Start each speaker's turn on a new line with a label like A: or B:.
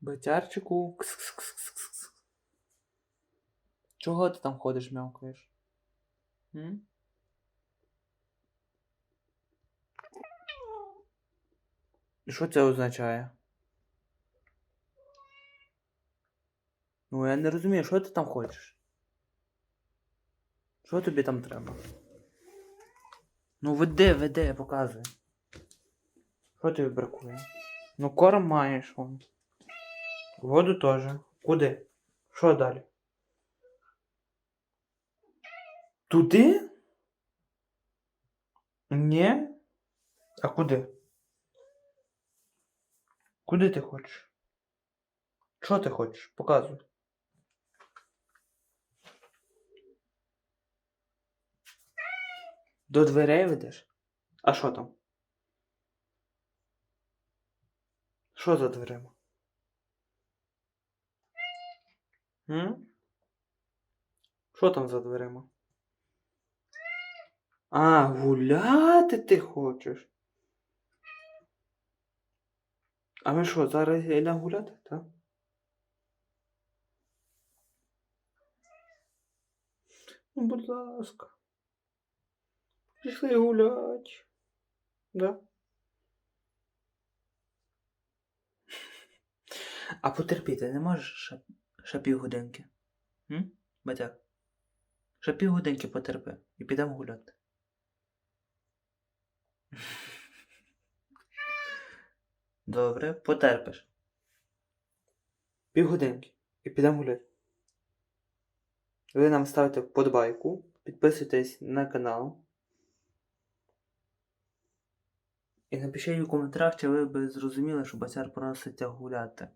A: Батярчику. Кс-кс-кс-кс-кс. Чого ти там ходиш, мявкаєш? М? І що це означає? Ну, я не розумію, що ти там хочеш? Що тобі там треба? Ну, веди, веди, показуй. Що тобі бракує? Ну, корм маєш вон. Воду теж. Куди? Що далі? Туди? Ні? А куди? Куди ти хочеш? Що ти хочеш? Показуй. До дверей ведеш? А що там? Що за дверима? М? Що там за дверима? А, гуляти ти хочеш? А ми що, зараз йдемо гуляти, так? Ну, будь ласка. Пішли гулять. Да? А потерпіти не можеш ще, півгодинки? М? Батяк? Ще півгодинки потерпи і підемо гуляти. Добре, потерпиш. Півгодинки. І підемо гуляти. Ви нам ставите вподобайку, підписуйтесь на канал. І напишіть у коментарях, чи ви би зрозуміли, що Басяр проситься гуляти.